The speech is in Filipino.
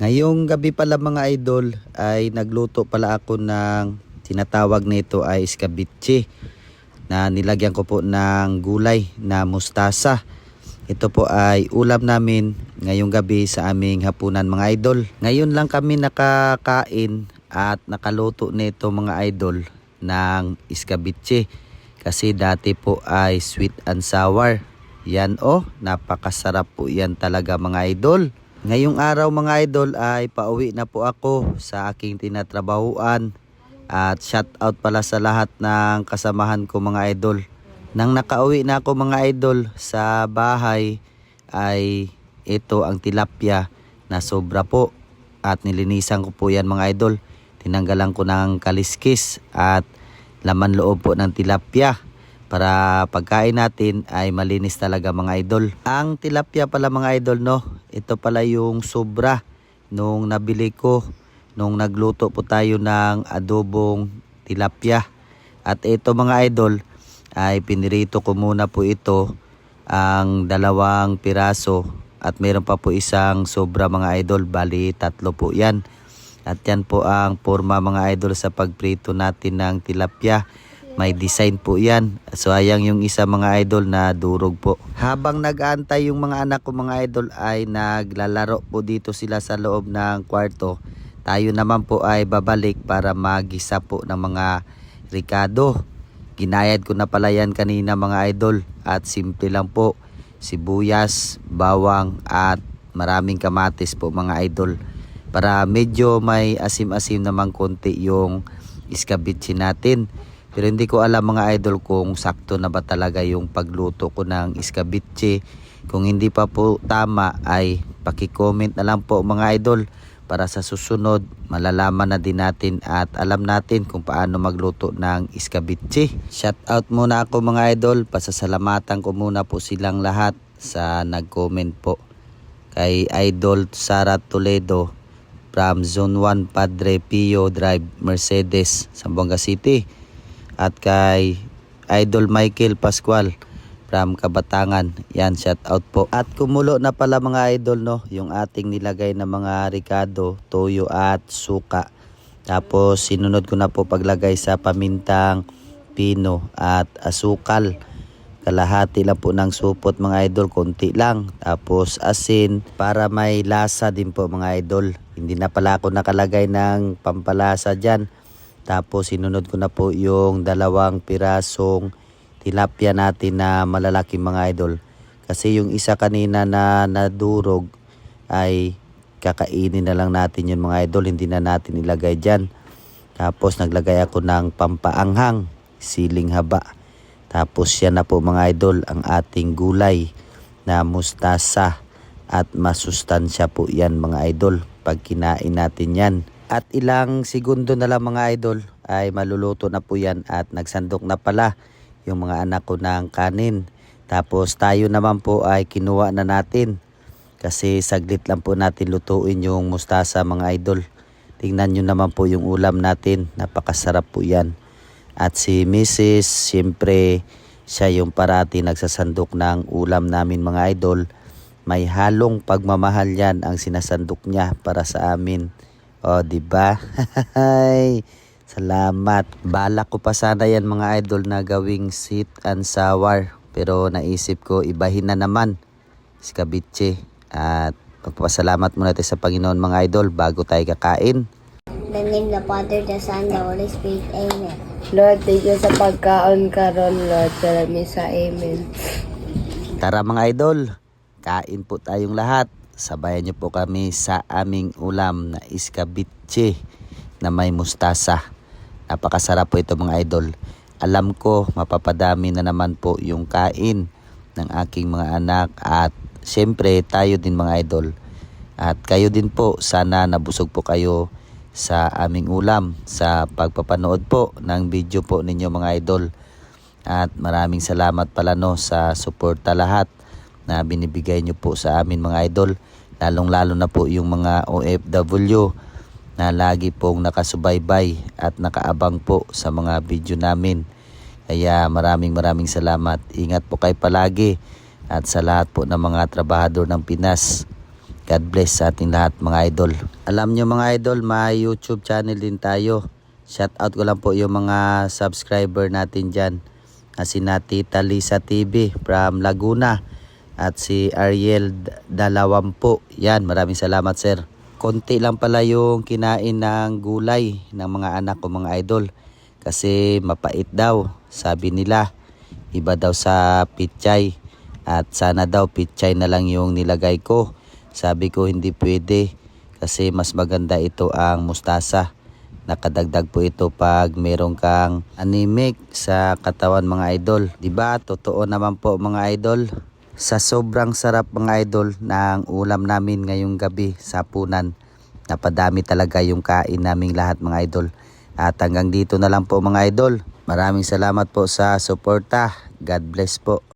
Ngayong gabi pala mga idol ay nagluto pala ako ng tinatawag nito ay escabeche na nilagyan ko po ng gulay na mustasa. Ito po ay ulam namin ngayong gabi sa aming hapunan mga idol. Ngayon lang kami nakakain at nakaluto nito mga idol ng escabeche kasi dati po ay sweet and sour. Yan oh, napakasarap po yan talaga mga idol. Ngayong araw mga idol ay pauwi na po ako sa aking tinatrabahuan at shout out pala sa lahat ng kasamahan ko mga idol. Nang nakauwi na ako mga idol sa bahay ay ito ang tilapia na sobra po at nilinisan ko po yan mga idol. Tinanggalan ko ng kaliskis at laman loob po ng tilapia para pagkain natin ay malinis talaga mga idol. Ang tilapia pala mga idol no, ito pala yung sobra nung nabili ko nung nagluto po tayo ng adobong tilapia. At ito mga idol ay pinirito ko muna po ito ang dalawang piraso at meron pa po isang sobra mga idol bali tatlo po yan. At yan po ang forma mga idol sa pagprito natin ng tilapia. May design po yan. So ayang yung isa mga idol na durog po. Habang nag-aantay yung mga anak ko mga idol ay naglalaro po dito sila sa loob ng kwarto. Tayo naman po ay babalik para magisa po ng mga ricado. Ginayad ko na pala yan kanina mga idol at simple lang po. Sibuyas, bawang at maraming kamatis po mga idol. Para medyo may asim-asim naman konti yung iskabitsi natin. Pero hindi ko alam mga idol kung sakto na ba talaga yung pagluto ko ng iskabitsi. Kung hindi pa po tama ay paki-comment na lang po mga idol para sa susunod malalaman na din natin at alam natin kung paano magluto ng iskabitsi. Shout out muna ako mga idol, pasasalamatan ko muna po silang lahat sa nag-comment po. Kay Idol Sara Toledo from Zone 1 Padre Pio Drive, Mercedes, Zamboanga City. At kay Idol Michael Pascual from Kabatangan. Yan, shout out po. At kumulo na pala mga idol no, yung ating nilagay na mga ricado, toyo at suka. Tapos sinunod ko na po paglagay sa pamintang pino at asukal. Kalahati lang po ng supot mga idol, konti lang. Tapos asin para may lasa din po mga idol. Hindi na pala ako nakalagay ng pampalasa dyan. Tapos sinunod ko na po yung dalawang pirasong tilapia natin na malalaki mga idol. Kasi yung isa kanina na nadurog ay kakainin na lang natin yun mga idol. Hindi na natin ilagay dyan. Tapos naglagay ako ng pampaanghang, siling haba. Tapos yan na po mga idol ang ating gulay na mustasa at masustansya po yan mga idol pag kinain natin yan. At ilang segundo na lang mga idol ay maluluto na po yan at nagsandok na pala yung mga anak ko ng kanin. Tapos tayo naman po ay kinuha na natin kasi saglit lang po natin lutuin yung mustasa mga idol. Tingnan nyo naman po yung ulam natin. Napakasarap po yan. At si Mrs. siyempre siya yung parati nagsasandok ng ulam namin mga idol. May halong pagmamahal yan ang sinasandok niya para sa amin. O, di ba? Salamat. Balak ko pa sana yan mga idol na gawing sweet and sour. Pero naisip ko ibahin na naman. Iskabitche. At magpapasalamat muna tayo sa Panginoon mga idol bago tayo kakain. In the name of the Father, the Son, the Holy Spirit. Amen. Lord, thank you sa pagkaon karon Lord. Salamat sa Amen. Tara mga idol, kain po tayong lahat. Sabayan niyo po kami sa aming ulam na iskabitche na may mustasa. Napakasarap po ito mga idol. Alam ko mapapadami na naman po yung kain ng aking mga anak at syempre tayo din mga idol. At kayo din po, sana nabusog po kayo sa aming ulam sa pagpapanood po ng video po ninyo mga idol. At maraming salamat pala no sa suporta lahat na binibigay nyo po sa amin mga idol. Lalong lalo na po yung mga OFW na lagi pong nakasubaybay at nakaabang po sa mga video namin. Kaya maraming maraming salamat. Ingat po kayo palagi at sa lahat po ng mga trabahador ng Pinas. God bless sa ating lahat mga idol. Alam nyo mga idol, may YouTube channel din tayo. Shout out ko lang po yung mga subscriber natin dyan. Na si Tita Lisa TV from Laguna at si Ariel Dalawampo. Yan, maraming salamat sir. Konti lang pala yung kinain ng gulay ng mga anak ko mga idol. Kasi mapait daw, sabi nila. Iba daw sa pichay. At sana daw pichay na lang yung nilagay ko. Sabi ko hindi pwede kasi mas maganda ito ang mustasa. Nakadagdag po ito pag meron kang anemic sa katawan mga idol. 'Di ba? Totoo naman po mga idol. Sa sobrang sarap mga idol ng ulam namin ngayong gabi sa punan. Napadami talaga yung kain naming lahat mga idol. At hanggang dito na lang po mga idol. Maraming salamat po sa suporta. God bless po.